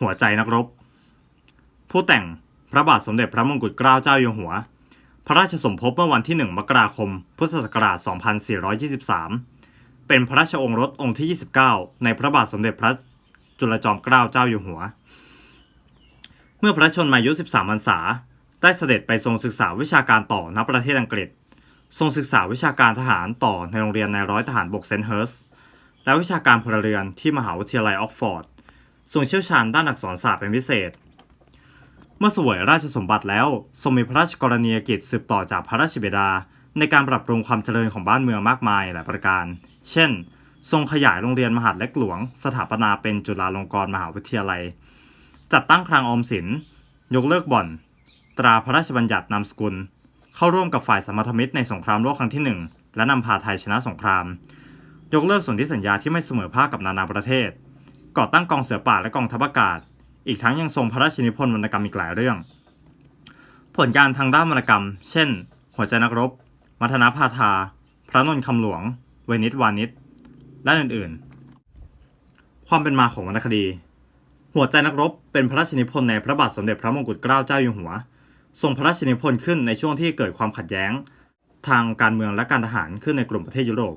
หัวใจนักรบ ผู้แต่งพระบาทสมเด็จพระมงกุฎเกล้าเจ้าอยู่หัว พระราชสมภพเมื่อวันที่ 1 มกราคม พุทธศักราช 2423 เป็นพระราชองค์รสองค์ที่ 29 ในพระบาทสมเด็จพระจุลจอมเกล้าเจ้าอยู่หัว เมื่อพระชนมายุ 13พรรษา ได้เสด็จไปทรงศึกษาวิชาการต่อณประเทศอังกฤษ ทรงศึกษาวิชาการทหารต่อในโรงเรียนในร้อยทหารบกเซนเฮิร์สและวิชาการพลเรือนที่มหาวิทยาลัยออกฟอร์ด ทรงเชี่ยวชาญด้านอักษรศาสตร์เป็นพิเศษ เมื่อสวยราชสมบัติแล้ว ทรงมีพระราชกรณียกิจสืบต่อจากพระราชบิดา ในการปรับปรุงความเจริญของบ้านเมืองมากมายหลายประการ เช่น ทรงขยายโรงเรียนมหาดเล็กหลวง สถาปนาเป็นจุฬาลงกรณ์มหาวิทยาลัย จัดตั้งคลังออมสิน ยกเลิกบ่อน ตราพระราชบัญญัตินามสกุล เข้าร่วมกับฝ่ายสมรรถมิตรในสงครามโลกครั้งที่หนึ่งและนำพาไทยชนะสงคราม ยกเลิกสนธิสัญญาที่ไม่เสมอภาคกับนานาประเทศ ก่อตั้งกองเสือป่าและกองทัพอากาศ อีกทั้งยังทรงพระราชนิพนธ์วรรณกรรมอีกหลายเรื่อง ผลงานทางด้านวรรณกรรม เช่น หัวใจนักรบ มัทนาพาทา พระนนท์คำหลวง เวนิสวานิชและอื่นๆ ความเป็นมาของวรรณคดี หัวใจนักรบเป็นพระราชนิพนธ์ในพระบาทสมเด็จพระมงกุฎเกล้าเจ้าอยู่หัว ทรงพระราชนิพนธ์ขึ้นในช่วงที่เกิดความขัดแย้ง ทางการเมืองและการทหารขึ้นในกลุ่มประเทศยุโรป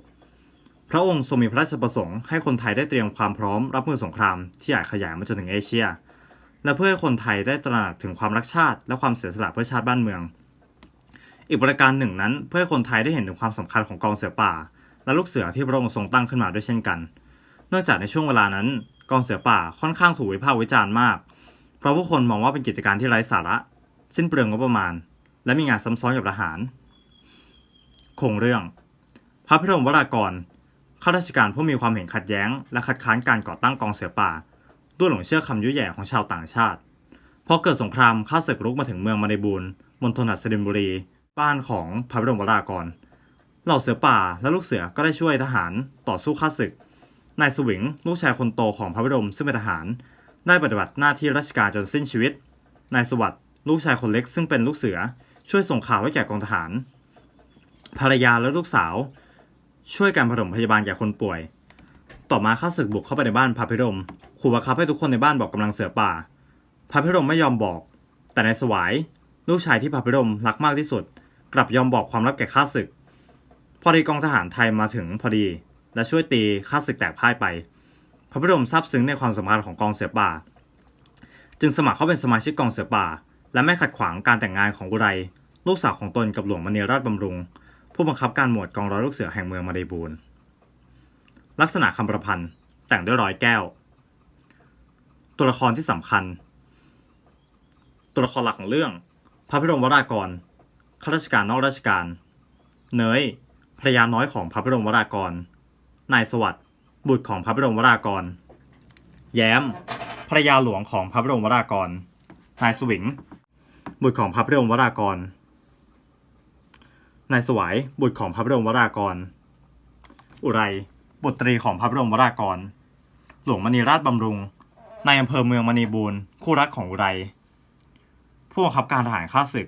พระองค์ทรงมีพระราชประสงค์ให้คนไทยได้เตรียมความพร้อมรับมือสงครามที่อาจขยายมาจนถึงเอเชีย และเพื่อให้คนไทยได้ตระหนักถึงความรักชาติ และความเสียสละเพื่อชาติบ้านเมือง อีกประการหนึ่งนั้น เพื่อให้คนไทยได้เห็นถึงความสำคัญของกองเสือป่า และลูกเสือที่พระองค์ทรงตั้งขึ้นมาด้วยเช่นกัน เนื่องจากในช่วงเวลานั้น กองเสือป่าค่อนข้างถูกวิพากษ์วิจารณ์มาก เพราะผู้คนมองว่าเป็นกิจการที่ไร้สาระสิ้นเปลืองงบประมาณ และมีงานซ้ำซ้อนกับทหาร คงเรื่อง พระพิรมวรากร ข้าราชการผู้มีความเห็นขัดแย้ง และคัดค้านการก่อตั้งกองเสือป่าด้วยหลงเชื่อคำยุแย่ของชาวต่างชาติพอเกิดสงครามข้าศึกรุกมาถึงเมืองมาในบูรณ์มณฑลหัสดินบุรี บ้านของพระบรมวรากรเหล่าเสือป่าและลูกเสือก็ได้ช่วยทหารต่อสู้ข้าศึกนายสวิงลูกชายคนโตของพระบรมซึ่งเป็นทหาร ได้ปฏิบัติหน้าที่ราชการจนสิ้นชีวิตนายสวัสดิ์ลูกชายคนเล็กซึ่งเป็นลูกเสือช่วยส่งข่าวให้แก่กองทหาร ภรรยาและลูกสาว ช่วยการผสมพยาบาลแก่คนป่วย ต่อมาข้าศึกบุกเข้าไปในบ้านพระพิรมขู่บังคับให้ทุกคนในบ้านบอกกำลังเสือป่า พระพิรมไม่ยอมบอก แต่ในายสวายลูกชายที่พระพิรมรักมากที่สุด กลับยอมบอกความลับแก่ข้าศึก พอดีกองทหารไทยมาถึงพอดี และช่วยตีข้าศึกแตกพ่ายไป พระพิรมซาบซึ้งในความสำคัญของกองเสือป่า จึงสมัครเข้าเป็นสมาชิกกองเสือป่า และไม่ขัดขวางการแต่งงานของอุไร ลูกสาวของตนกับหลวงมณีราชบำรุง ผู้บังคับการหมวดกองร้อยลูกเสือแห่งเมืองมาเดบูรณ์ลักษณะคำประพันธ์แต่งด้วยร้อยแก้ว ตัวละครที่สำคัญ ตัวละครหลักของเรื่อง พระพิรมวรากรข้าราชการนอกราชการ เนยภรรยาน้อยของพระพิรมวรากร นายสวัสดิ์บุตรของพระพิรมวรากร แย้มภรรยาหลวงของพระพิรมวรากร นายสวิง บุตรของพระพิรมวรากร นายสวายบุตรของพระพิรมวรากร อุไรบุตรีของพระพิรมวรากร หลวงมณีราชบำรุงนายอำเภอเมืองมณีบูรณ์คู่รักของอุไรผู้บังคับการทหารข้าศึก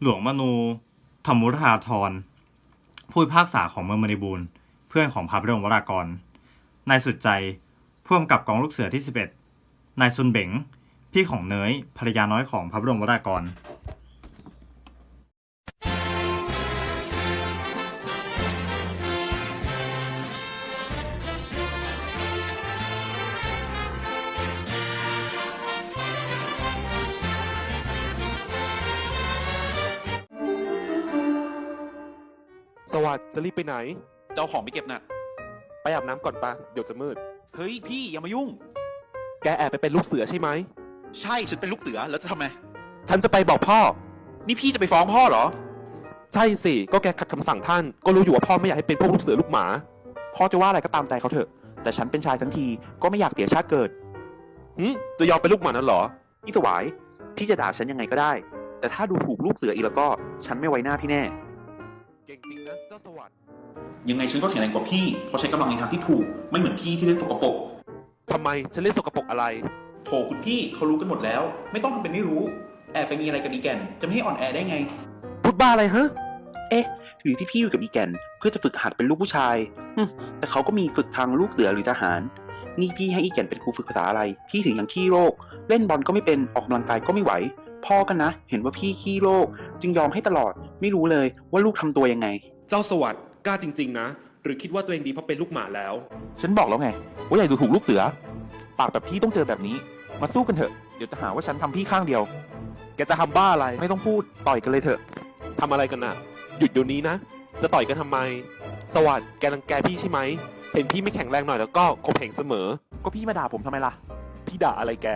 หลวงมนูธรรมุราธรผู้พิพากษาของเมืองมณีบูรณ์เพื่อนของพระพิรมวรากร นายสุดใจผู้กำกับกองลูกเสือที่ 11 นายซุนเบงพี่ของเนยภรรยาน้อยของพระบรมวรากร สวัสดจะรีบไปไหน เจ้าของไปเก็บน่ะ ไปอาบน้ำก่อนปะเดี๋ยวจะมืด เฮ้ยพี่อย่ามายุ่ง แกแอบไปเป็นลูกเสือใช่ไหม ใช่ฉันเป็นลูกเสือแล้วจะทำไม ฉันจะไปบอกพ่อ นี่พี่จะไปฟ้องพ่อเหรอ ใช่สิ ก็แกขัดคำสั่งท่าน ก็รู้อยู่ว่าพ่อไม่อยากให้เป็นพวกลูกเสือลูกหมา พ่อจะว่าอะไรก็ตามใจเขาเถอะ แต่ฉันเป็นชายทั้งทีก็ไม่อยากเสียชาติเกิด หืมจะยอมเป็นลูกหมานั่นเหรอ พี่สวาย พี่จะด่าฉันยังไงก็ได้ แต่ถ้าดูถูกลูกเสืออีกแล้วก็ ฉันไม่ไว้หน้าพี่แน่ เก่งจริงนะเจ้าสวัสดยังไงฉันก็แข็งแรงกว่าพี่ เพราะใช้กำลังในทางที่ถูก ไม่เหมือนพี่ที่เล่นสกปรกทำไมฉันเล่นสกปรกอะไร โถคุณพี่เขารู้กันหมดแล้ว ไม่ต้องทำเป็นไม่รู้ แอบไปมีอะไรกับอีแกน จะไม่ให้อ่อนแอได้ไง พูดบ้าอะไรฮะ เอ๊ะหรือที่พี่อยู่กับอีแกน เพื่อจะฝึกหัดเป็นลูกผู้ชายฮึมแต่เขาก็มีฝึกทางลูกเสือหรือทหาร นี่พี่ให้อีแก่นเป็นครูฝึกภาษาอะไร พี่ถึงยังขี้โรค เล่นบอลก็ไม่เป็น ออกกำลังกายก็ไม่ไหว พ่อกันนะ เห็นว่าพี่ขี้โรคจึงยอมให้ตลอด ไม่รู้เลยว่าลูกทำตัวยังไง เจ้าสวัสด์กล้าจริง ๆ นะ หรือคิดว่าตัวเองดีเพราะเป็นลูกหมาแล้ว ฉันบอกแล้วไง ว่าอย่าดูถูกลูกเสือ ปากแบบพี่ต้องเจอแบบนี้ มาสู้กันเถอะ เดี๋ยวจะหาว่าฉันทำพี่ข้างเดียว แกจะทำบ้าอะไร ไม่ต้องพูด ต่อยกันเลยเถอะ ทำอะไรกันน่ะ หยุดเดี๋ยวนี้นะ จะต่อยกันทำไม สวัสด์แกรังแกพี่ใช่ไหม เห็นพี่ไม่แข็งแรงหน่อยแล้วก็ข่มเหงเสมอ ก็พี่มาด่าผมทำไมล่ะ พี่ด่าอะไรแก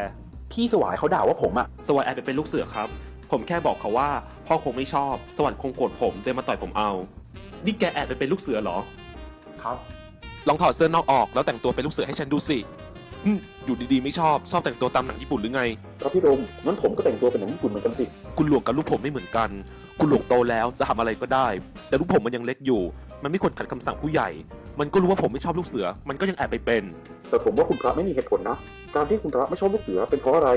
พี่สวายเขาด่าว่าผมอะสวัสด์แอบไปเป็นลูกเสือครับ ผมแค่บอกเขาว่า พ่อคงไม่ชอบ สวัสด์คงโกรธผมเดินมาต่อยผมเอา นี่แกแอบไปเป็นลูกเสือเหรอ ครับ ลองถอดเสื้อนอกออกแล้วแต่งตัวเป็นลูกเสือให้ฉันดูสิหึอยู่ดีๆไม่ชอบชอบแต่งตัวตามหนังญี่ปุ่นหรือไงครับพี่ดมงั้นผมก็แต่งตัวเป็นหนังญี่ปุ่นเหมือนกันสิคุณหลวงกับลูกผมไม่เหมือนกัน คุณหลวงโตแล้วจะทำอะไรก็ได้ แต่ลูกผมมันยังเล็กอยู่ มันไม่ควรขัดคำสั่งผู้ใหญ่ มันก็รู้ว่าผมไม่ชอบลูกเสือ มันก็ยังแอบไปเป็น แต่ผมว่าคุณพระไม่มีเหตุผลนะ การที่คุณพระไม่ชอบลูกเสือเป็นเพราะอะไร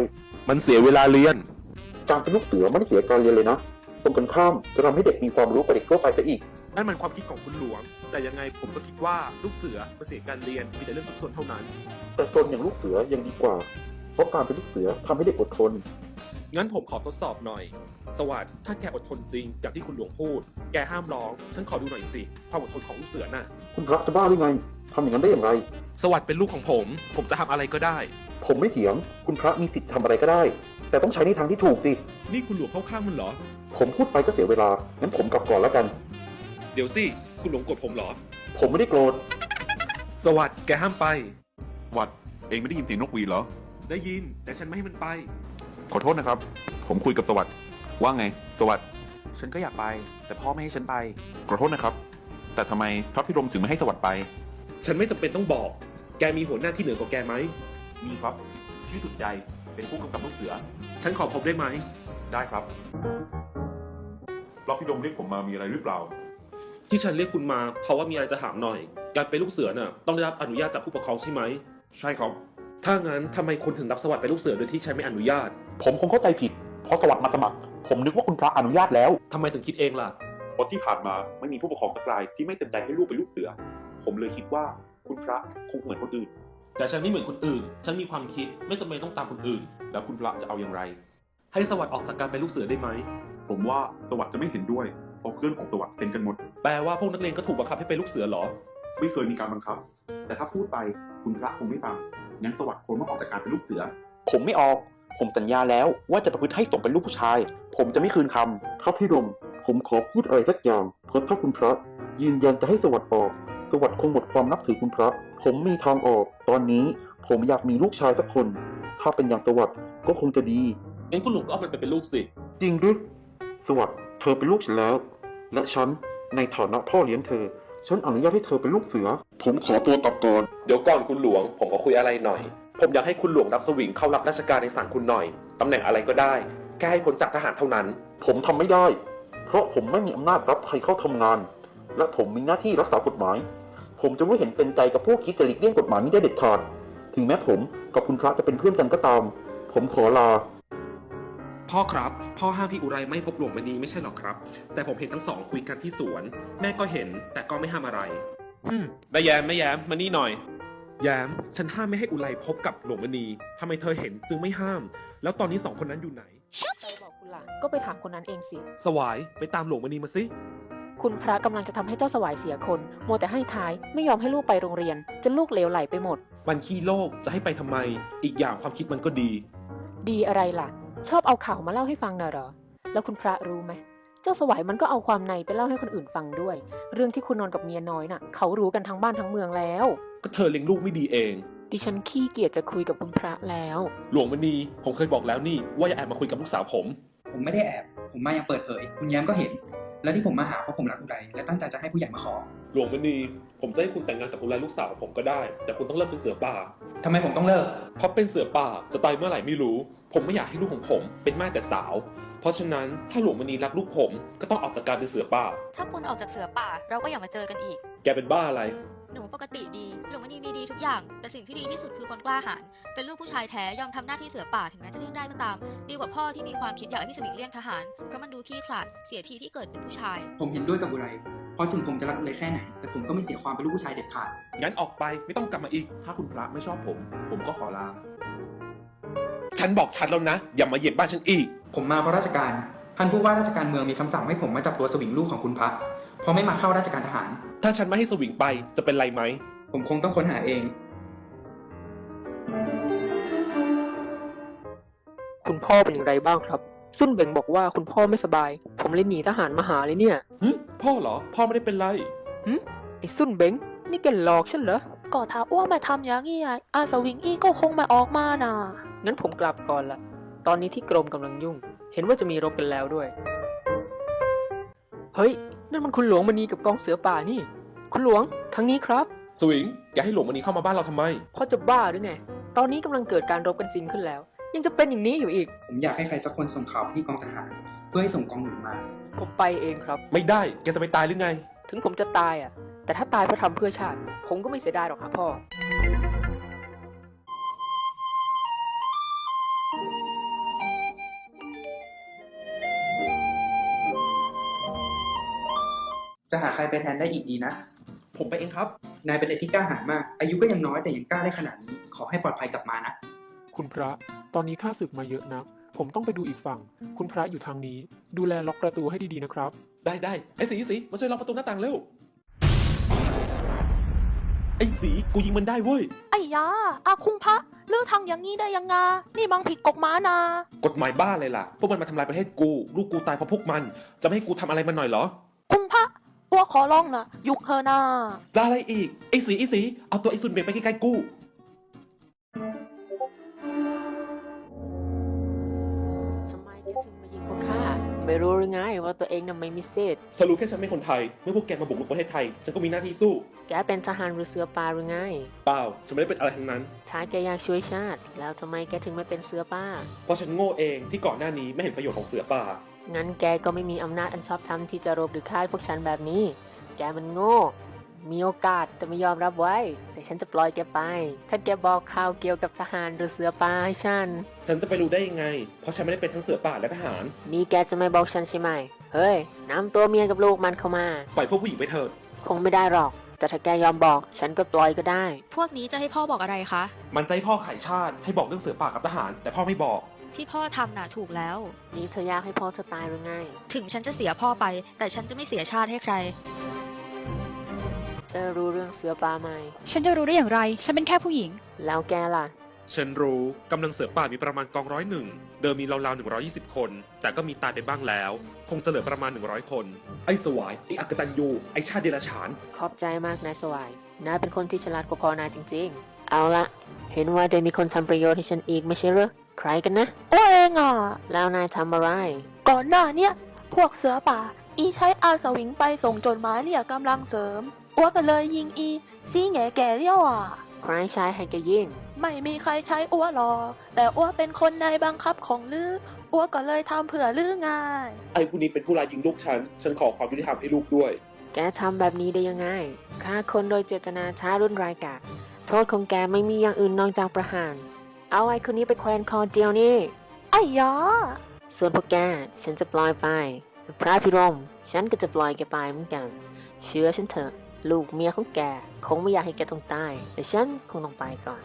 มันเสียเวลาเรียน การเป็นลูกเสือไม่ได้เสียการเรียนเลยนะตรงกันข้ามจะทำให้เด็กมีความรู้กว่าเด็กทั่วไปซะอีก นั่นมันความคิดของคุณหลวง แต่ยังไงผมก็คิดว่าลูกเสือมาเสียการเรียนมีแต่เรื่องซุกซนเท่านั้น แต่ตนอย่างลูกเสือยังดีกว่า เพราะการเป็นลูกเสือทำให้เด็กอดทน งั้นผมขอทดสอบหน่อย สวัสดิ์ถ้าแกอดทนจริงอย่างที่คุณหลวงพูด แกห้ามร้อง ฉันขอดูหน่อยสิ ความอดทนของลูกเสือน่ะ คุณพระจะบ้าหรือไงทำอย่างนั้นได้อย่างไร สวัสดิ์เป็นลูกของผม ผมจะทำอะไรก็ได้ ผมไม่เถียง คุณพระมีสิทธิ์ทำอะไรก็ได้ แต่ต้องใช้ในทางที่ถูกสิ นี่คุณหลวงเข้าข้างมันเหรอ ผมพูดไปก็เสียเวลา งั้นผมกลับก่อนแล้วกัน เดี๋ยวสิ คุณหลวงโกดผมเหรอ ผมไม่ได้โกรธ สวัสดิ์แกห้ามไป วัด เองไม่ได้ยินเสียงนกหวีดเหรอ ได้ยิน แต่ฉันไม่ให้มันไป ขอโทษนะครับ ผมคุยกับสวัสด์ว่าไง สวัสด์ฉันก็อยากไป แต่พ่อไม่ให้ฉันไปขอโทษนะครับ แต่ทำไมพระพิรมถึงไม่ให้สวัสด์ไป ฉันไม่จำเป็นต้องบอก แกมีหัวหน้าที่เหนือกว่าแกไหม มีครับ ชื่อสุดใจเป็นผู้กำกับลูกเสือ ฉันขอพบได้ไหม ได้ครับพระพิรมเรียกผมมามีอะไรหรือเปล่า ที่ฉันเรียกคุณมาเพราะว่ามีอะไรจะถามหน่อย การเป็นลูกเสือน่ะต้องได้รับอนุญาตจากผู้ปกครองใช่ไหม ใช่ครับ ถ้างั้นทำไมคุณถึงรับสวัสดิ์เป็นลูกเสือโดยที่ฉันไม่อนุญาต ผมคงเข้าใจผิด เพราะสวัสดิ์มาสมัคร ผมนึกว่าคุณพระอนุญาตแล้วทำไมถึงคิดเองล่ะ เพราะที่ผ่านมาไม่มีผู้ปกครองสักรายที่ไม่เต็มใจให้ลูกเป็นลูกเสือ ผมเลยคิดว่าคุณพระคงเหมือนคนอื่น แต่ฉันไม่เหมือนคนอื่น ฉันมีความคิดไม่จำเป็นต้องตามคนอื่น แล้วคุณพระจะเอาอย่างไร ให้สวัสดิ์ออกจากการเป็นลูกเสือได้ไหม ผมว่าสวัสด์จะไม่เห็นด้วยเพราะเพื่อนของสวัสด์เป็นกันหมด แปลว่าพวกนักเรียนก็ถูกบังคับให้เป็นลูกเสือเหรอ ไม่เคยมีการบังคับ แต่ถ้าพูดไปคุณพระคงไม่ฟังงั้นสวัสด์ควรต้องออกจากการเป็นลูกเสือ ผมไม่ออก ผมสัญญาแล้วว่าจะประพฤติให้สมเป็นลูกผู้ชาย ผมจะไม่คืนคำครับพี่ดม ผมขอพูดอะไรสักอย่างเพราะถ้าคุณพระ ยืนยันจะให้สวัสดิ์ออก สวัสดิ์คงหมดความนับถือคุณพระ ผมมีทางออก ตอนนี้ผมอยากมีลูกชายสักคน ถ้าเป็นอย่างสวัสดิ์ก็คงจะดีงั้นคุณหลวงก็เอามันไปเป็นลูกสิ จริงหรือสวัสดิ์เธอเป็นลูกฉันแล้ว และฉันในฐานะพ่อเลี้ยงเธอ ฉันอนุญาตให้เธอเป็นลูกเสือ ผมขอตัวกลับก่อน เดี๋ยวก่อนคุณหลวง ผมก็คุยอะไรหน่อย ผมอยากให้คุณหลวงรับสวิงเข้ารับราชการในศาลคุณหน่อย ตำแหน่งอะไรก็ได้ แค่ให้พ้นจากทหารเท่านั้น ผมทำไม่ได้ เพราะผมไม่มีอำนาจรับใครเข้าทำงาน และผมมีหน้าที่รักษากฎหมาย ผมจะไม่เห็นเป็นใจกับพวกคิดจะหลีกเลี่ยงกฎหมายนี้ได้เด็ดขาด ถึงแม้ผมกับคุณพระจะเป็นเพื่อนกันก็ตาม ผมขอลา พ่อครับ พ่อห้ามพี่อุไรไม่พบหลวงมณีไม่ใช่หรอครับ แต่ผมเห็นทั้งสองคุยกันที่สวน แม่ก็เห็นแต่ก็ไม่ห้ามอะไร อืมได้แย้มไม่แย้มมานี่หน่อย แย้มฉันห้ามไม่ให้อุไรพบกับหลวงมณีทำไมเธอเห็นจึงไม่ห้าม แล้วตอนนี้สองคนนั้นอยู่ไหน ใครบอกคุณล่ะ ก็ไปถามคนนั้นเองสิ สวายไปตามหลวงมณีมาสิ คุณพระกำลังจะทำให้เจ้าสวายเสียคน มัวแต่ให้ท้ายไม่ยอมให้ลูกไปโรงเรียน จนลูกเหลวไหลไปหมด มันขี้โลกจะให้ไปทำไม อีกอย่างความคิดมันก็ดี ดีอะไรล่ะ ชอบเอาข่าวมาเล่าให้ฟังน่ะเหรอ แล้วคุณพระรู้ไหม เจ้าสวายมันก็เอาความในไปเล่าให้คนอื่นฟังด้วย เรื่องที่คุณนอนกับเมียน้อยน่ะ เขารู้กันทั้งบ้านทั้งเมืองแล้ว ก็เธอเลี้ยงลูกไม่ดีเอง ดิฉันขี้เกียจจะคุยกับคุณพระแล้ว หลวงมณีผมเคยบอกแล้วนี่ว่าอย่าแอบมาคุยกับลูกสาวผม ผมไม่ได้แอบ ผมมายังเปิดเผย คุณแย้มก็เห็น และที่ผมมาหาเพราะผมรักอุไรและตั้งใจจะให้ผู้ใหญ่มาขอ หลวงมณีผมจะให้คุณแต่งงานกับอุไรลูกสาวของผมก็ได้ แต่คุณต้องเลิกเป็นเสือป่าทำไมผมต้องเลิก เพราะเป็นเสือป่าจะตายเมื่อไหร่ไม่รู้ ผมไม่อยากให้ลูกของผมเป็นแม่แต่สาว เพราะฉะนั้นถ้าหลวงมณีรักลูกผมก็ต้องออกจากการเป็นเสือป่า ถ้าคุณออกจากเสือป่าเราก็อย่ามาเจอกันอีก แกเป็นบ้าอะไร หนูปกติดีหลวงมณีมีดีทุกอย่าง แต่สิ่งที่ดีที่สุดคือคนกล้าหาญเป็นลูกผู้ชายแท้ยอมทำหน้าที่เสือป่าถึงแม้จะเลี่ยงได้ก็ตาม ดีกว่าพ่อที่มีความคิดอยากให้พี่สมิงเลี่ยงทหารเพราะมันดูขี้ขลาดเสียทีที่เกิดเป็นผู้ชาย ผมเห็นด้วยกับอุไรเพราะถึงผมจะรักอุไรแค่ไหน แต่ผมก็ไม่เสียความเป็นลูกผู้ชายเด็ดขาดงั้นออกไปไม่ต้องกลับมาอีก ถ้าคุณพระไม่ชอบผม ผมก็ขอลาฉันบอกชัดแล้วนะ อย่ามาเหยียบบ้านฉันอีก ผมมาเพราะราชการท่านผู้ว่าราชการเมืองมีคำสั่งให้ผมมาจับตัวสวิงลูกของคุณพระ เพราะไม่มาเข้าราชการทหาร ถ้าฉันไม่ให้สวิงไปจะเป็นไรไหม ผมคงต้องค้นหาเอง คุณพ่อเป็นอย่างไรบ้างครับ ซุ่นเบ่งบอกว่าคุณพ่อไม่สบาย ผมเลยหนีทหารมาหาเลยเนี่ยหึพ่อเหรอ พ่อไม่ได้เป็นไรไอ้ซุ่นเบ่งนี่แกหลอกฉันเหรอ ก็ถ้าอ้วมาทำอย่างนี้อะอาสวิงอี้ก็คงไมาออกมาน่ะ งั้นผมกลับก่อนละตอนนี้ที่กรมกำลังยุ่ง เห็นว่าจะมีรบกันแล้วด้วย เฮ้ย นั่นมันคุณหลวงมณีกับกองเสือป่านี่ คุณหลวงทางนี้ครับ สวิง แกให้หลวงมันนี้เข้ามาบ้านเราทำไม พ่อจะบ้าหรือไง ตอนนี้กำลังเกิดการรบกันจริงขึ้นแล้ว ยังจะเป็นอย่างนี้อยู่อีก ผมอยากให้ใครสักคนส่งข่าวไปที่กองทหาร เพื่อให้ส่งกองหนุนมา ผมไปเองครับ ไม่ได้ แกจะไปตายหรือไง ถึงผมจะตายอะ แต่ถ้าตายเพราะทำเพื่อชาติ ผมก็ไม่เสียดายหรอกครับพ่อ จะหาใครไปแทนได้อีกดีนะ ผมไปเองครับ นายเป็นเด็กที่กล้าหาญมาก อายุก็ยังน้อยแต่ยังกล้าได้ขนาดนี้ ขอให้ปลอดภัยกลับมานะ คุณพระ ตอนนี้ข้าศึกมาเยอะนัก ผมต้องไปดูอีกฝั่ง คุณพระอยู่ทางนี้ ดูแลล็อกประตูให้ดีๆนะครับ ได้ได้ไอ้สีสีมาช่วยล็อกประตูหน้าต่างเร็ว ไอ้สีกูยิงมันได้เว้ย ไอ้ยาอาคุงพระเลือกทางอย่างนี้ได้ยังไงนี่บังผิดกฎหมายนะ กฎหมายบ้าเลยล่ะ พวกมันมาทำลายประเทศกู ลูกกูตายเพราะพวกมัน จะไม่ให้กูทำอะไรมันหน่อยเหรอคุงพระอ้ว ขอร้องนะยุกเธอนาจะอะไรอีกไอ้สีไอ้สีเอาตัวไอ้ซุนเบกไปใกล้ๆกูทำไมแกถึงมายิงพวกข้าไม่รู้หรือไงว่าตัวเองน่ะไม่มีเศษฉันรู้แค่ฉันเป็นคนไทย เมื่อพวกแกมาบุกรุกประเทศไทย ฉันก็มีหน้าที่สู้ แกเป็นทหารหรือเสือป่าหรือไง เปล่า ฉันไม่ได้เป็นอะไรทั้งนั้น ถ้าแกอยากช่วยชาติ แล้วทำไมแกถึงไม่เป็นเสือป่า เพราะฉันโง่เองที่ก่อนหน้านี้ไม่เห็นประโยชน์ของเสือป่า งั้นแกก็ไม่มีอำนาจอันชอบธรรมที่จะรบหรือฆ่าพวกฉันแบบนี้ แกมันโง่ มีโอกาสแต่ไม่ยอมรับไว้ แต่ฉันจะปล่อยแกไป ถ้าแกบอกข่าวเกี่ยวกับทหารหรือเสือป่าให้ฉัน ฉันจะไปรู้ได้ยังไง เพราะฉันไม่ได้เป็นทั้งเสือป่าและทหาร นี่แกจะไม่บอกฉันใช่ไหม เฮ้ยนำตัวเมียกับลูกมันเข้ามา ปล่อยพวกผู้หญิงไปเถอะ คงไม่ได้หรอก แต่ถ้าแกยอมบอก ฉันก็ปล่อยก็ได้ พวกนี้จะให้พ่อบอกอะไรคะ มันใจพ่อขายชาติ ให้บอกเรื่องเสือป่ากับทหาร แต่พ่อไม่บอก ที่พ่อทำน่ะถูกแล้ว นี่เธออยากให้พ่อเธอตายหรือไง ถึงฉันจะเสียพ่อไป แต่ฉันจะไม่เสียชาติให้ใคร เธอรู้เรื่องเสือป่าไหม ฉันจะรู้ได้อย่างไร ฉันเป็นแค่ผู้หญิง แล้วแกล่ะ ฉันรู้กำลังเสือป่ามีประมาณกองร้อยหนึ่ง เดิมมีราวๆ120คน แต่ก็มีตายไปบ้างแล้ว คงจะเหลือประมาณ100คน ไอ้สวาย ไอ้อักตันยู ไอ้ชาติเดรัจฉาน ขอบใจมากนายสวายนายเป็นคนที่ฉลาดกว่าพ่อนายจริง ๆ เอาละ เห็นว่าได้มีคนทำประโยชน์ให้ฉันอีกไม่ใช่เหรอ ใครกันนะอ้วเองอะ แล้วนายทำอะไร ก่อนหน้าเนี้ยพวกเสือป่า อีใช้อาสวิงไปส่งจดหมายเรียกกำลังเสริมอ้วก็เลยยิงอีซีแง่แก่เลี้ยวอะ ใครใช้ให้แกยิง ไม่มีใครใช้อ้วหรอก แต่อ้วเป็นคนในบังคับของลืออ้วก็เลยทำเผื่อลือง่าย ไอ้ผู้นี้เป็นผู้ร้ายยิงลูกฉัน ฉันขอความยุติธรรมให้ลูกด้วย แกทำแบบนี้ได้ยังไงฆ่าคนโดยเจตนาท้ารุ่นรายกาจโทษของแกไม่มีอย่างอื่นนอกจากประหาร เอาไอ้คนนี้ไปแขวนคอเดียวนี่ไอ้ยาส่วนพวกแก ฉันจะปล่อยไปพระพิรม ฉันก็จะปล่อยแกไปเหมือนกัน เชื่อฉันเถอะ ลูกเมียของแก คงไม่อยากให้แกต้องตาย แต่ฉันคงต้องไปก่อน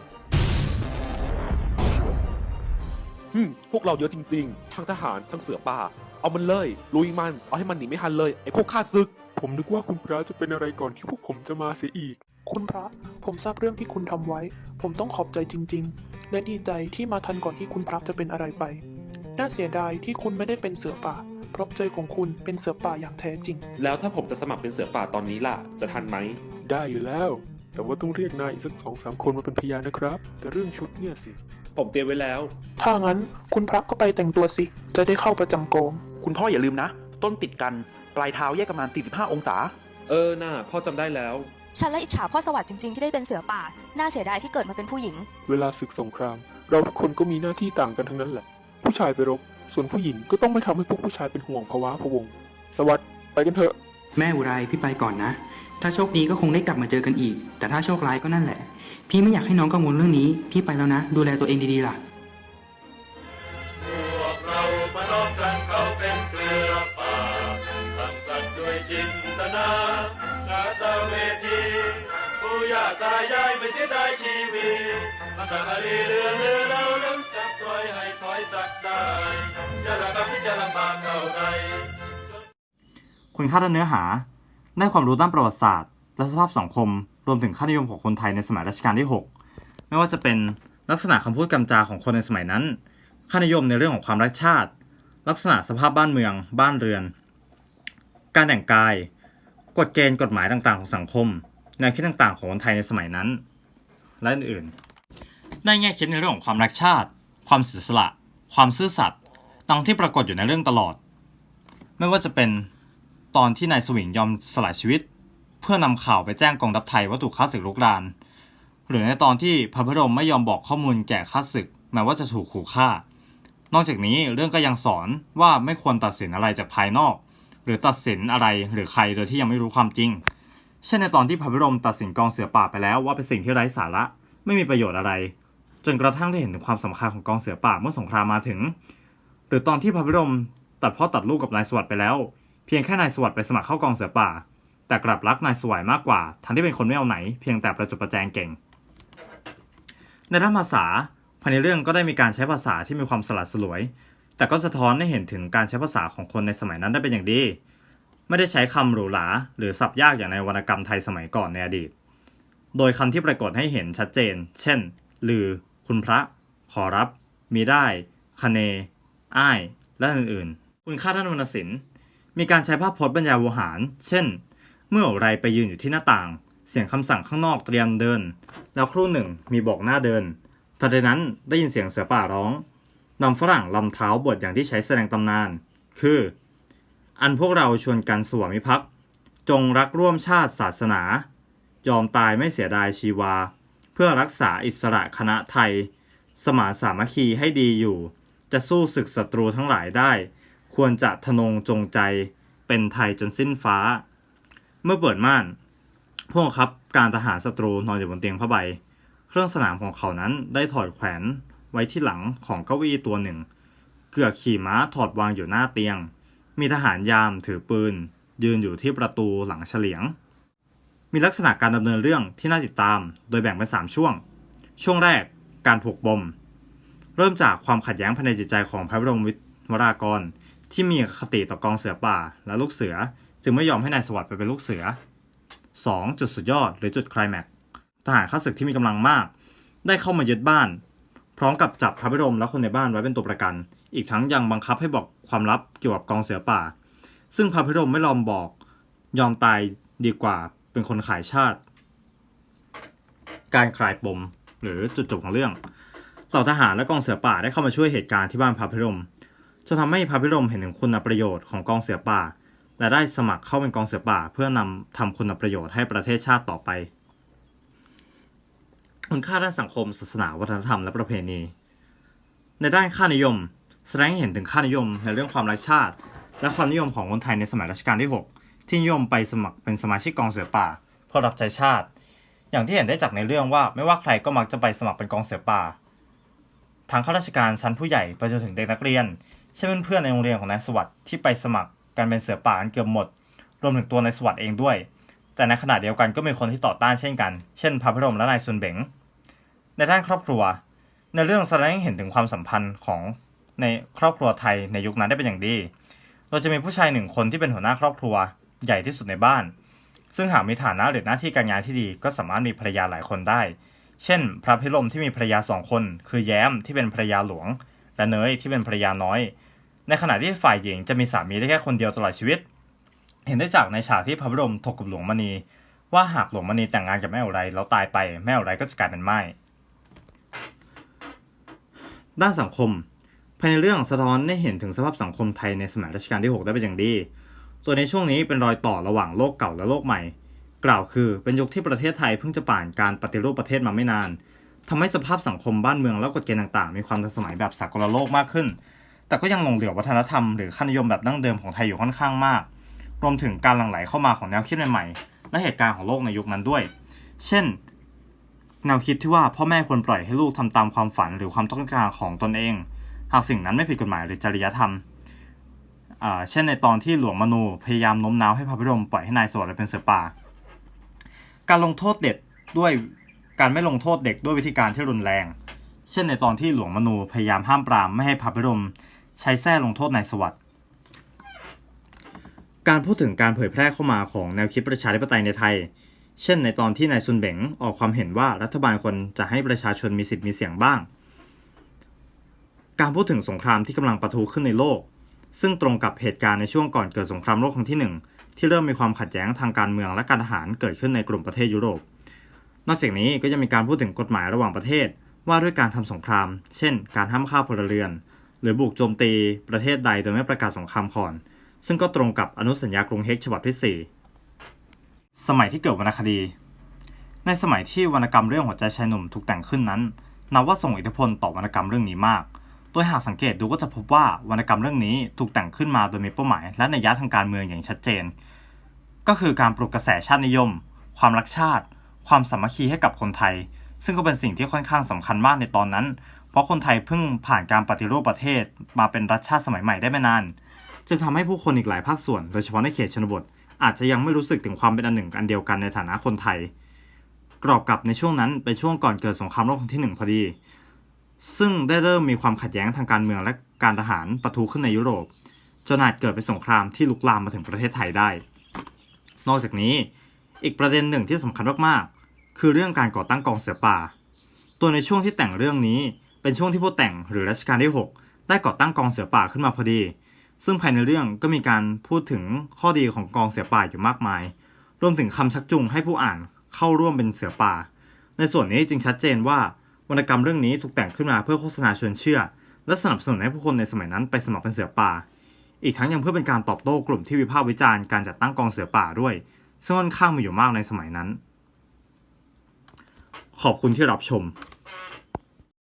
ฮึมพวกเราเยอะจริงๆ ทั้งทหารทั้งเสือป่า เอามันเลย ลุยมัน เอาให้มันหนีไม่ทันเลย ไอ้พวกข้าศึก ผมนึกว่าคุณพระจะเป็นอะไรก่อนที่พวกผมจะมาเสียอีก คุณพระ ผมทราบเรื่องที่คุณทำไว้ ผมต้องขอบใจจริง ๆ และดีใจที่มาทันก่อนที่คุณพระจะเป็นอะไรไป น่าเสียดายที่คุณไม่ได้เป็นเสือป่า เพราะใจของคุณเป็นเสือป่าอย่างแท้จริง แล้วถ้าผมจะสมัครเป็นเสือป่าตอนนี้ล่ะ จะทันไหม ได้อยู่แล้ว แต่ว่าต้องเรียกนายอีกสักสองสามคนมาเป็นพยานนะครับ แต่เรื่องชุดเนี่ยสิ ผมเตรียมไว้แล้ว ถ้างั้นคุณพระก็ไปแต่งตัวสิ จะได้เข้าประจำกองคุณพ่ออย่าลืมนะ ต้นติดกัน ปลายเท้าแยกประมาณ45องศา เออน่าพ่อจำได้แล้ว ฉันละอิจฉาพ่อสวัสดิ์จริงๆ ที่ได้เป็นเสือป่า น่าเสียดายที่เกิดมาเป็นผู้หญิง เวลาศึกสงคราม เราทุกคนก็มีหน้าที่ต่างกันทั้งนั้นแหละ ผู้ชายไปรบ ส่วนผู้หญิงก็ต้องไม่ทำให้พวกผู้ชายเป็นห่วงภาวะพะวง สวัสดิ์ไปกันเถอะ แม่อุไรพี่ไปก่อนนะ ถ้าโชคดีก็คงได้กลับมาเจอกันอีก แต่ถ้าโชคร้ายก็นั่นแหละ พี่ไม่อยากให้น้องกังวลเรื่องนี้ พี่ไปแล้วนะ ดูแลตัวเองดีๆล่ะ ไม่เสียดายชีวิตมันตะมาเรือเรือเราลึกจะปล่อยให้ถอยสักได้จะระกที่จะลำบากเท่าใดคุณค่าด้านเนื้อหา ได้ความรู้ด้านประวัติศาสตร์ และสภาพสังคม รวมถึงค่านิยมของคนไทยในสมัยรัชกาลที่ 6 ไม่ว่าจะเป็นลักษณะคำพูดกำจาของคนในสมัยนั้น ค่านิยมในเรื่องของความรักชาติ ลักษณะสภาพบ้านเมือง บ้านเรือน การแต่งกาย กฎเกณฑ์กฎหมายต่างๆ ของสังคม แนวคิดต่างๆ ของคนไทยในสมัยนั้น และอื่นๆ ได้แง่คิดในเรื่องของความรักชาติ ความเสียสละ ความซื่อสัตย์ดังที่ปรากฏอยู่ในเรื่องตลอด ไม่ว่าจะเป็นตอนที่นายสวิงยอมสละชีวิต เพื่อนำข่าวไปแจ้งกองทัพไทยว่าถูกข้าศึกรุกราน หรือในตอนที่พระพรมไม่ยอมบอกข้อมูลแก่ข้าศึกแม้ว่าจะถูกขู่ฆ่า นอกจากนี้เรื่องก็ยังสอนว่าไม่ควรตัดสินอะไรจากภายนอก หรือตัดสินอะไรหรือใครโดยที่ยังไม่รู้ความจริง เช่นในตอนที่พระพิรมตัดสินกองเสือป่าไปแล้วว่าเป็นสิ่งที่ไร้สาระไม่มีประโยชน์อะไร จนกระทั่งได้เห็นถึงความสำคัญของกองเสือป่าเมื่อสงครามมาถึง หรือตอนที่พระพิรมตัดพ่อตัดลูกกับนายสวัสด์ไปแล้ว เพียงแค่นายสวัสด์ไปสมัครเข้ากองเสือป่า แต่กลับรักนายสวัยมากกว่าทั้งที่เป็นคนไม่เอาไหน เพียงแต่ประจบประแจงเก่ง ในด้านภาษาภายในเรื่องก็ได้มีการใช้ภาษาที่มีความสลัดสลวย แต่ก็สะท้อนให้เห็นถึงการใช้ภาษาของคนในสมัยนั้นได้เป็นอย่างดี ไม่ได้ใช้คำหรูหราหรือศัพท์ยากอย่างในวรรณกรรมไทยสมัยก่อนในอดีต โดยคำที่ปรากฏให้เห็นชัดเจน เช่น ลือ คุณพระ ขอรับ มีได้ คเน อ้าย และอื่นๆ คุณค่าด้านวรรณศิลป์ มีการใช้ภาพพจน์บรรยายวหาร เช่น เมื่อไรไปยืนอยู่ที่หน้าต่าง เสียงคำสั่งข้างนอกเตรียมเดิน แล้วครู่หนึ่งมีบอกหน้าเดินทันใดนั้นได้ยินเสียงเสือป่าร้องนำฝรั่งลำเท้าบทอย่างที่ใช้แสดงตำนาน คือ อันพวกเราชวนกันสวามิภักดิ์จงรักร่วมชาติศาสนา ยอมตายไม่เสียดายชีวา เพื่อรักษาอิสระคณะไทย สมานสามัคคีให้ดีอยู่ จะสู้ศึกศัตรูทั้งหลายได้ ควรจะทนงจงใจ เป็นไทยจนสิ้นฟ้า เมื่อเปิดม่าน พวกครับการทหารศัตรูนอนอยู่บนเตียงผ้าใบ เครื่องสนามของเขานั้นได้ถอดแขวนไว้ที่หลังของเก้าอี้ตัวหนึ่ง เกือกขี่ม้าถอดวางอยู่หน้าเตียง มีทหารยามถือปืน ยืนอยู่ที่ประตูหลังเฉลียง มีลักษณะการดำเนินเรื่องที่น่าติดตาม โดยแบ่งเป็น 3 ช่วง ช่วงแรกการผูกปมเริ่มจากความขัดแย้งภายในจิตใจของพระบรมวิวรากร ที่มีคติต่อกองเสือป่าและลูกเสือ จึงไม่ยอมให้นายสวัสดิ์ไปเป็นลูกเสือ 2. จุดสุดยอดหรือจุดไคลแม็กซ์ทหารข้าศึกที่มีกำลังมาก ได้เข้ามายึดบ้าน พร้อมกับจับพระพิรมและคนในบ้านไว้เป็นตัวประกัน อีกทั้งยังบังคับให้บอกความลับเกี่ยวกับกองเสือป่า ซึ่งพระพิรมไม่ยอมบอก ยอมตายดีกว่าเป็นคนขายชาติ การคลายปมหรือจุดจบของเรื่องเหล่าทหารและกองเสือป่าได้เข้ามาช่วยเหตุการณ์ที่บ้านพระพิรมจนทำให้พระพิรมเห็นถึงคุณประโยชน์ของกองเสือป่า และได้สมัครเข้าเป็นกองเสือป่า เพื่อนำทำคุณประโยชน์ให้ประเทศชาติต่อไป คุณค่าด้านสังคม ศาสนา วัฒนธรรมและประเพณี ในด้านค่านิยม แสดงให้เห็นถึงค่านิยมในเรื่องความรักชาติ และความนิยมของคนไทยในสมัยรัชกาลที่ 6 ที่นิยมไปสมัครเป็นสมาชิกกองเสือป่าเพื่อรับใช้ชาติ อย่างที่เห็นได้จากในเรื่องว่าไม่ว่าใครก็มักจะไปสมัครเป็นกองเสือป่าทั้งข้าราชการชั้นผู้ใหญ่ไปจนถึงเด็กนักเรียน เช่นเพื่อนๆในโรงเรียนของนายสวัสดิ์ที่ไปสมัครกันเป็นเสือป่ากันเกือบหมด รวมถึงตัวนายสวัสดิ์เองด้วย แต่ในขณะเดียวกันก็มีคนที่ต่อต้านเช่นกัน เช่นพระพรมและนายซุนเบงในด้านครอบครัว ในเรื่องแสดงให้เห็นถึงความสัมพันธ์ของ ในครอบครัวไทยในยุคนั้นได้เป็นอย่างดีเราจะมีผู้ชายหนึ่งคนที่เป็นหัวหน้าครอบครัวใหญ่ที่สุดในบ้าน ซึ่งหากมีฐานะหรือหน้าที่การงานที่ดีก็สามารถมีภรรยาหลายคนได้ เช่น พระพิรมที่มีภรรยาสองคน คือแย้มที่เป็นภรรยาหลวง และเนยที่เป็นภรรยาน้อย ในขณะที่ฝ่ายหญิงจะมีสามีได้แค่คนเดียวตลอดชีวิต เห็นได้จากในฉากที่พระพิรมถกกับหลวงมณี ว่าหากหลวงมณีแต่งงานกับแม่อุไรแล้วตายไปแม่อุไรก็จะกลายเป็นไม้ด้านสังคม ภายในเรื่องสะท้อนให้เห็นถึงสภาพสังคมไทยในสมัยรัชกาลที่ 6 ได้เป็นอย่างดี ส่วนในช่วงนี้เป็นรอยต่อระหว่างโลกเก่าและโลกใหม่ กล่าวคือเป็นยุคที่ประเทศไทยเพิ่งจะผ่านการปฏิรูปประเทศมาไม่นานทำให้สภาพสังคมบ้านเมืองและกฎเกณฑ์ต่างๆ มีความทันสมัยแบบสากลโลกมากขึ้น แต่ก็ยังหลงเหลือวัฒนธรรมหรือค่านิยมแบบดั้งเดิมของไทยอยู่ค่อนข้างมาก รวมถึงการหลั่งไหลเข้ามาของแนวคิดใหม่ๆ และเหตุการณ์ของโลกในยุคนั้นด้วย เช่นแนวคิดที่ว่าพ่อแม่ควรปล่อยให้ลูกทำตามความฝันหรือความต้องการของตนเอง หากสิ่งนั้นไม่ผิดกฎหมายหรือจริยธรรม เช่นในตอนที่หลวงมนูพยายามโน้มน้าวให้พระพิรมปล่อยให้นายสวัสดิ์เป็นเสือป่า การลงโทษเด็ดด้วยการไม่ลงโทษเด็กด้วยวิธีการที่รุนแรง เช่นในตอนที่หลวงมนูพยายามห้ามปรามไม่ให้พระพิรมใช้แส้ลงโทษนายสวัสดิ์การพูดถึงการเผยแพร่เข้ามาของแนวคิดประชาธิปไตยในไทย เช่นในตอนที่นายซุนเบงออกความเห็นว่ารัฐบาลควรจะให้ประชาชนมีสิทธิ์มีเสียงบ้าง การพูดถึงสงครามที่กำลังปะทุขึ้นในโลก ซึ่งตรงกับเหตุการณ์ในช่วงก่อนเกิดสงครามโลกครั้งที่หนึ่งที่เริ่มมีความขัดแย้งทางการเมืองและการทหารเกิดขึ้นในกลุ่มประเทศยุโรป นอกจากนี้ก็ยังมีการพูดถึงกฎหมายระหว่างประเทศ ว่าด้วยการทำสงคราม เช่น การห้ามฆ่าพลเรือน หรือบุกโจมตีประเทศใดโดยไม่ประกาศสงครามก่อน ซึ่งก็ตรงกับอนุสัญญากรุงเฮกฉบับที่ 4 สมัยที่เกิดวรรณคดี ในสมัยที่วรรณกรรมเรื่องหัวใจชายหนุ่มถูกแต่งขึ้นนั้นนับว่าส่งอิทธิพลต่อวรรณกรรมเรื่องนี้มาก โดยหากสังเกตดูก็จะพบว่าวรรณกรรมเรื่องนี้ถูกแต่งขึ้นมาโดยมีเป้าหมาย และนัยยะทางการเมืองอย่างชัดเจน ก็คือการปลุกกระแสชาตินิยม ความรักชาติ ความสามัคคีให้กับคนไทย ซึ่งก็เป็นสิ่งที่ค่อนข้างสำคัญมากในตอนนั้น เพราะคนไทยเพิ่งผ่านการปฏิรูปประเทศ มาเป็นรัฐชาติสมัยใหม่ได้ไม่นาน จึงทำให้ผู้คนอีกหลายภาคส่วน โดยเฉพาะในเขตชนบท อาจจะยังไม่รู้สึกถึงความเป็นอันหนึ่งอันเดียวกันในฐานะคนไทย กรอบกับในช่วงนั้นเป็นช่วงก่อนเกิดสงครามโลกครั้งที่หนึ่งพอดี ซึ่งได้เริ่มมีความขัดแย้งทางการเมืองและการทหารปะทุขึ้นในยุโรป จนอาจเกิดเป็นสงครามที่ลุกลามมาถึงประเทศไทยได้ นอกจากนี้อีกประเด็นหนึ่งที่สำคัญมากๆ คือเรื่องการก่อตั้งกองเสือป่า ตัวในช่วงที่แต่งเรื่องนี้เป็นช่วงที่ผู้แต่งหรือรัชกาลที่ 6 ได้ก่อตั้งกองเสือป่าขึ้นมาพอดี ซึ่งภายในเรื่องก็มีการพูดถึงข้อดีของกองเสือป่าอยู่มากมาย รวมถึงคำชักจูงให้ผู้อ่านเข้าร่วมเป็นเสือป่า ในส่วนนี้จึงชัดเจนว่า วรรณกรรมเรื่องนี้ถูกแต่งขึ้นมาเพื่อโฆษณาชวนเชื่อ และสนับสนุนให้ผู้คนในสมัยนั้นไปสมัครเป็นเสือป่า อีกทั้งยังเพื่อเป็นการตอบโต้กลุ่มที่วิพากษ์วิจารณ์การจัดตั้งกองเสือป่าด้วย ซึ่งค่อนข้างมีอยู่มากในสมัยนั้น ขอบคุณที่รับชม